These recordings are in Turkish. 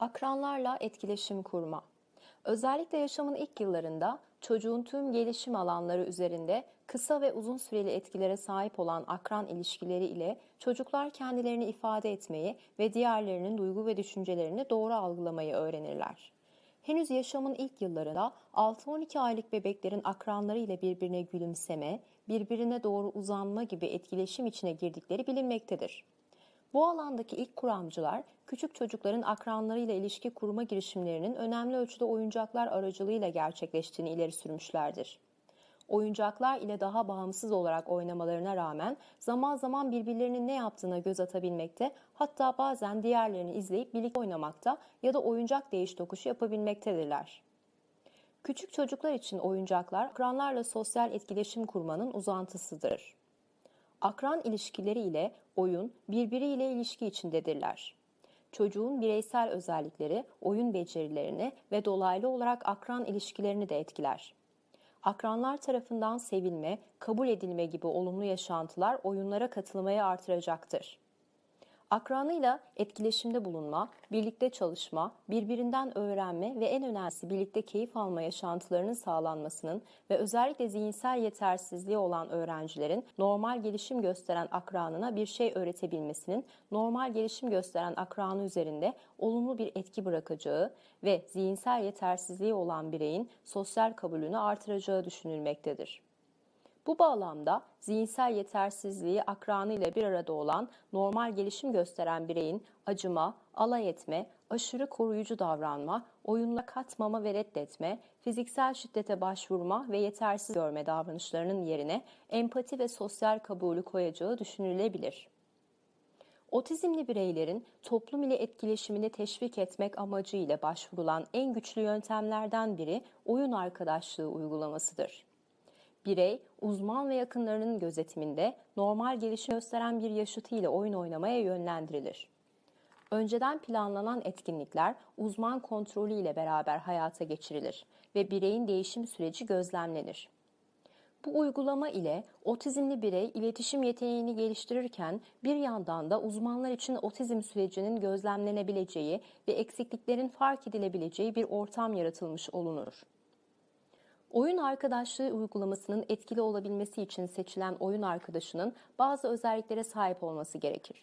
Akranlarla etkileşim kurma. Özellikle yaşamın ilk yıllarında çocuğun tüm gelişim alanları üzerinde kısa ve uzun süreli etkilere sahip olan akran ilişkileri ile çocuklar kendilerini ifade etmeyi ve diğerlerinin duygu ve düşüncelerini doğru algılamayı öğrenirler. Henüz yaşamın ilk yıllarında 6-12 aylık bebeklerin akranları ile birbirine gülümseme, birbirine doğru uzanma gibi etkileşim içine girdikleri bilinmektedir. Bu alandaki ilk kuramcılar, küçük çocukların akranlarıyla ilişki kurma girişimlerinin önemli ölçüde oyuncaklar aracılığıyla gerçekleştiğini ileri sürmüşlerdir. Oyuncaklar ile daha bağımsız olarak oynamalarına rağmen zaman zaman birbirlerinin ne yaptığına göz atabilmekte, hatta bazen diğerlerini izleyip birlikte oynamakta ya da oyuncak değiş tokuşu yapabilmektedirler. Küçük çocuklar için oyuncaklar akranlarla sosyal etkileşim kurmanın uzantısıdır. Akran ilişkileri ile oyun birbiriyle ilişki içindedirler. Çocuğun bireysel özellikleri oyun becerilerini ve dolaylı olarak akran ilişkilerini de etkiler. Akranlar tarafından sevilme, kabul edilme gibi olumlu yaşantılar oyunlara katılmayı artıracaktır. Akranıyla etkileşimde bulunma, birlikte çalışma, birbirinden öğrenme ve en önemlisi birlikte keyif alma yaşantılarının sağlanmasının ve özellikle zihinsel yetersizliği olan öğrencilerin normal gelişim gösteren akranına bir şey öğretebilmesinin normal gelişim gösteren akranı üzerinde olumlu bir etki bırakacağı ve zihinsel yetersizliği olan bireyin sosyal kabulünü artıracağı düşünülmektedir. Bu bağlamda zihinsel yetersizliği akranı ile bir arada olan normal gelişim gösteren bireyin acıma, alay etme, aşırı koruyucu davranma, oyunla katmama ve reddetme, fiziksel şiddete başvurma ve yetersiz görme davranışlarının yerine empati ve sosyal kabulü koyacağı düşünülebilir. Otizmli bireylerin toplum ile etkileşimini teşvik etmek amacıyla başvurulan en güçlü yöntemlerden biri oyun arkadaşlığı uygulamasıdır. Birey, uzman ve yakınlarının gözetiminde normal gelişim gösteren bir yaşıtı ile oyun oynamaya yönlendirilir. Önceden planlanan etkinlikler uzman kontrolü ile beraber hayata geçirilir ve bireyin değişim süreci gözlemlenir. Bu uygulama ile otizmli birey iletişim yeteneğini geliştirirken bir yandan da uzmanlar için otizm sürecinin gözlemlenebileceği ve eksikliklerin fark edilebileceği bir ortam yaratılmış olunur. Oyun arkadaşlığı uygulamasının etkili olabilmesi için seçilen oyun arkadaşının bazı özelliklere sahip olması gerekir.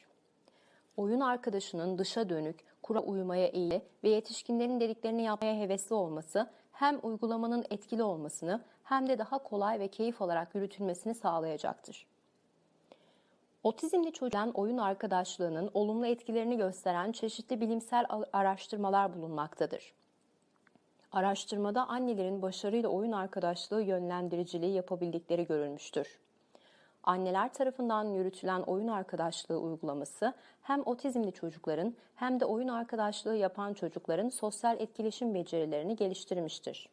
Oyun arkadaşının dışa dönük, kura uymaya eğili ve yetişkinlerin dediklerini yapmaya hevesli olması hem uygulamanın etkili olmasını hem de daha kolay ve keyif alarak yürütülmesini sağlayacaktır. Otizmli çocuğun oyun arkadaşlığının olumlu etkilerini gösteren çeşitli bilimsel araştırmalar bulunmaktadır. Araştırmada annelerin başarıyla oyun arkadaşlığı yönlendiriciliği yapabildikleri görülmüştür. Anneler tarafından yürütülen oyun arkadaşlığı uygulaması hem otizmli çocukların hem de oyun arkadaşlığı yapan çocukların sosyal etkileşim becerilerini geliştirmiştir.